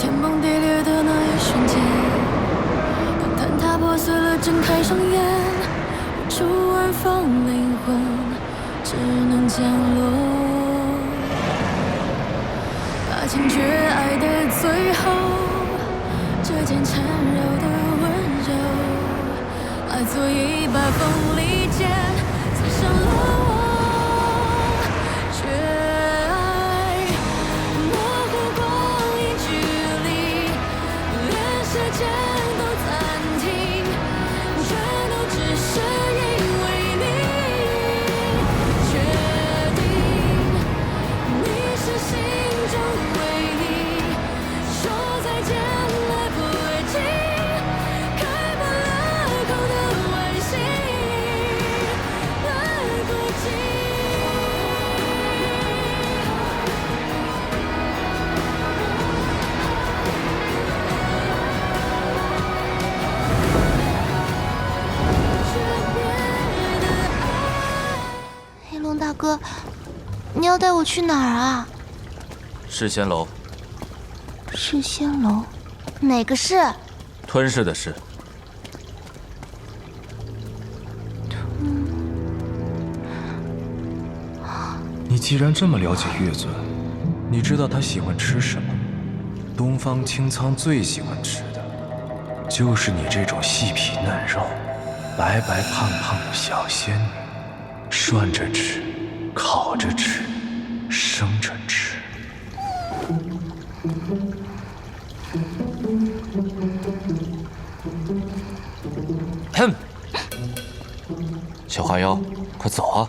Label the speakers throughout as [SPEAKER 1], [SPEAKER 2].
[SPEAKER 1] 天崩地裂的那一瞬间，当坍塌破碎了，睁开双眼，无处安放灵魂，只能降落。把情绻爱的最后，指尖缠绕的温柔，化作一把锋利剑。
[SPEAKER 2] 大哥，你要带我去哪儿啊？
[SPEAKER 3] 世仙楼，
[SPEAKER 2] 是仙楼，哪个是？
[SPEAKER 3] 吞噬的噬。
[SPEAKER 4] 你既然这么了解月尊，你知道他喜欢吃什么？东方青苍最喜欢吃的，就是你这种细皮嫩肉、白白胖胖的小仙女，涮着吃，烤着吃，生着
[SPEAKER 3] 哼，小花妖，快走啊！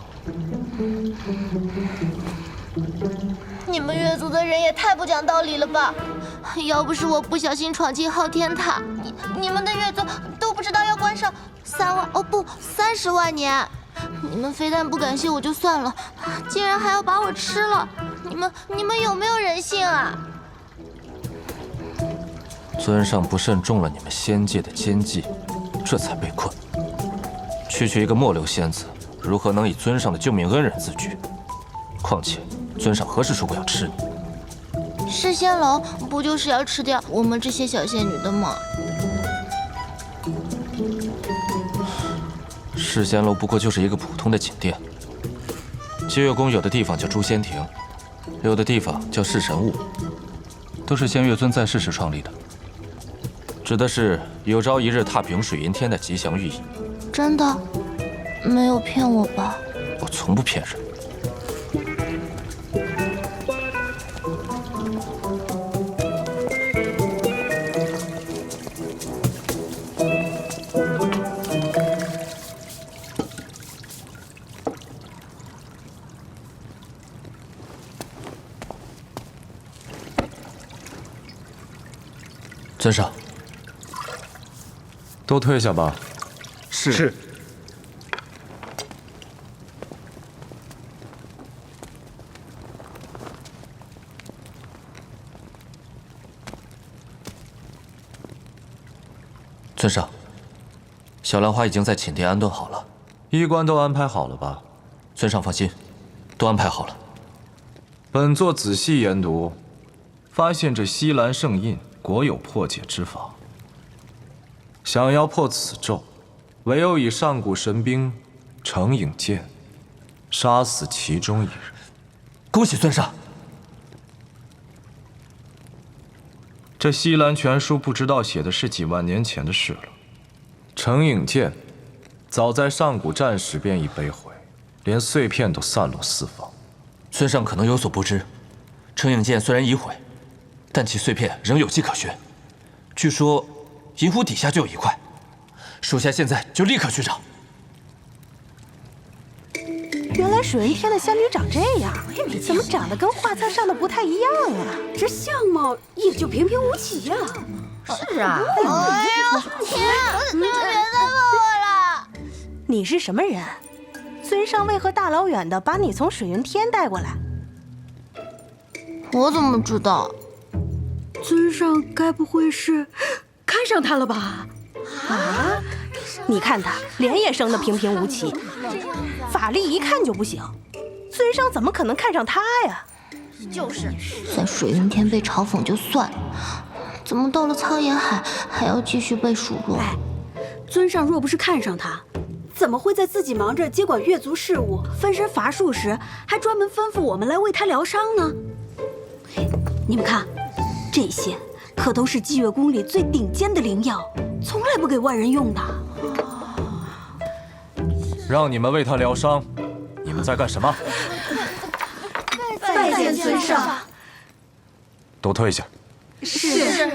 [SPEAKER 2] 你们月族的人也太不讲道理了吧！要不是我不小心闯进昊天塔，你你们的月族都不知道要关上三万哦不三十万年。你们非但不感谢我就算了，竟然还要把我吃了！你们你们有没有人性啊？
[SPEAKER 3] 尊上不慎中了你们仙界的奸计，这才被困。区区一个末流仙子，如何能以尊上的救命恩人自居？况且，尊上何时说过要吃你？
[SPEAKER 2] 噬仙楼不就是要吃掉我们这些小仙女的吗？
[SPEAKER 3] 世仙楼不过就是一个普通的寝殿。七月宫有的地方叫诛仙亭，有的地方叫噬神雾，都是仙月尊在世时创立的，指的是有朝一日踏平水云天的吉祥寓意。
[SPEAKER 2] 真的，没有骗我吧？
[SPEAKER 3] 我从不骗人。尊上，
[SPEAKER 4] 都退下吧。
[SPEAKER 3] 是尊上，小兰花已经在寝殿安顿好了。
[SPEAKER 4] 衣冠都安排好了吧？
[SPEAKER 3] 尊上放心，都安排好了。
[SPEAKER 4] 本座仔细研读，发现这西兰圣印果有破解之法。想要破此咒，唯有以上古神兵成影剑杀死其中一人。
[SPEAKER 3] 恭喜尊上！
[SPEAKER 4] 这西兰全书不知道写的是几万年前的事了。成影剑早在上古战时便已被毁，连碎片都散落四方。
[SPEAKER 3] 尊上可能有所不知，成影剑虽然已毁，但其碎片仍有迹可循。据说银湖底下就有一块，属下现在就立刻去找。
[SPEAKER 5] 原来水云天的仙女长这样，怎么长得跟画册上的不太一样啊？
[SPEAKER 6] 这相貌也就平平无奇呀、
[SPEAKER 5] 是啊，
[SPEAKER 2] 哎呦天，你们别再问我了。
[SPEAKER 5] 你是什么人？尊上为何大老远的把你从水云天带过来？
[SPEAKER 2] 我怎么知道？
[SPEAKER 6] 尊上该不会是看上他了吧？
[SPEAKER 5] 啊你看他脸也生得平平无奇，法力一看就不行。尊上怎么可能看上他呀？
[SPEAKER 2] 就是在水云天被嘲讽就算了，怎么到了苍岩海还要继续被数落？
[SPEAKER 6] 哎尊上若不是看上他，怎么会在自己忙着接管月族事务、分身乏术时，还专门吩咐我们来为他疗伤呢？你们看，这些可都是霁月宫里最顶尖的灵药，从来不给外人用的。
[SPEAKER 4] 让你们为他疗伤，你们在干什么？
[SPEAKER 6] 拜见尊上。
[SPEAKER 4] 都退下。
[SPEAKER 6] 是。